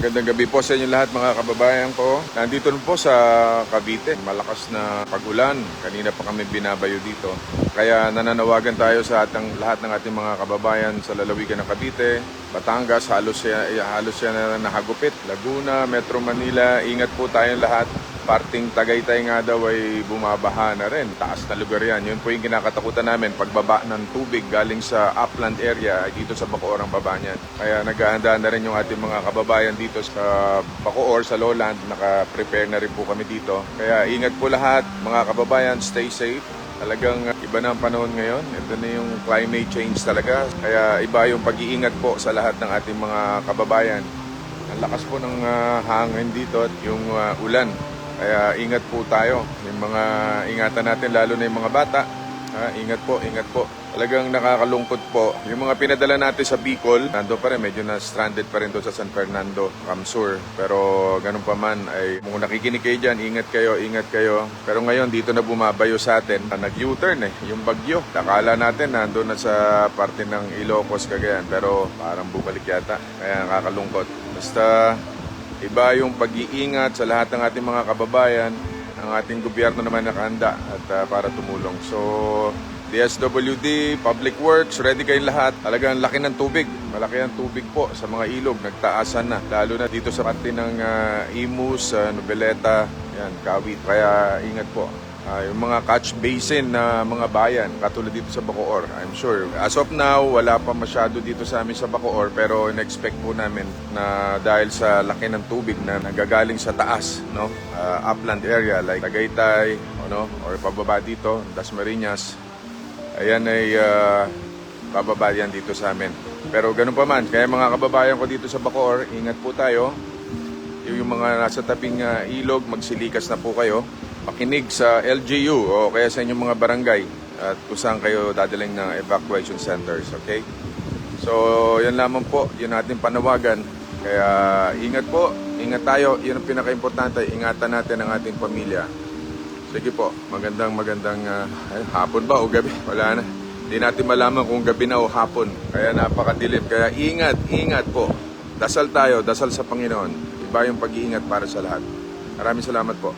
Magandang gabi po sa inyo lahat mga kababayan ko. Nandito po sa Cavite. Malakas na pagulan. Kanina pa kami binabayo dito. Kaya nananawagan tayo sa atang, lahat ng ating mga kababayan sa lalawigan ng Cavite, Batangas, halos siya, halos siya na nahagupit. Laguna, Metro Manila, ingat po tayong lahat. Parting Tagaytay nga daw ay bumabaha na rin. Taas na lugar yan. Yun po yung kinakatakutan namin. Pagbaba ng tubig galing sa upland area dito sa Bacoor ang baba niyan. Kaya naghahanda na rin yung ating mga kababayan dito sa Bacoor, sa lowland. Naka-prepare na rin po kami dito. Kaya ingat po lahat mga kababayan. Stay safe. Talagang iba na ang panahon ngayon. Ito na yung climate change talaga. Kaya iba yung pag-iingat po sa lahat ng ating mga kababayan. Ang lakas po ng uh, hangin dito at yung uh, ulan. Kaya ingat po tayo. Yung mga ingatan natin, lalo na yung mga bata. Ha, ingat po, ingat po. Talagang nakakalungkot po. Yung mga pinadala natin sa Bicol, nando pa rin, medyo na stranded pa rin doon sa San Fernando, Camsur. Pero ganun pa man, ay kung nakikinig kayo dyan, ingat kayo, ingat kayo. Pero ngayon, dito na bumabayo sa atin, nag-U-turn eh, yung bagyo. Nakala natin, nando na sa parte ng Ilocos, Cagayan. Pero parang bumalik yata. Kaya nakakalungkot. Basta Iba yung pag-iingat sa lahat ng ating mga kababayan. Ang ating gobyerno naman nakahanda at ah, para tumulong. So, DSWD, Public Works, ready kayong lahat. Talagang laki ng tubig. Malaki ang tubig po sa mga ilog. Nagtaasan na. Lalo na dito sa parte ng ah, Imus, uh, Nobeleta, yan, Kawit. Kaya ingat po. Ah, yung mga catch basin na mga bayan, katulad dito sa Bacoor, I'm sure. As of now, wala pa masyado dito sa amin sa Bacoor, pero in-expect po namin na dahil sa laki ng tubig na nagagaling sa taas, no? Ah, upland area like Tagaytay, ano, or pababa dito, Dasmariñas, ayan ay ah, bababa yan dito sa amin. Pero ganun pa man, kaya mga kababayan ko dito sa Bacoor, ingat po tayo. Yung mga nasa tabing ah, ilog, magsilikas na po kayo. Makinig sa LGU o kaya sa inyong mga barangay at kung saan kayo dadaling ng evacuation centers, okay? So, yan lamang po, yun ating panawagan. Kaya ingat po, ingat tayo, yun ang pinaka-importante, ingatan natin ang ating pamilya. Sige po, magandang magandang ay, hapon ba o gabi? Wala na. Hindi natin malaman kung gabi na o hapon. Kaya napakadilim. Kaya ingat, ingat po. Dasal tayo, dasal sa Panginoon. Iba yung pag-iingat para sa lahat. Maraming salamat po.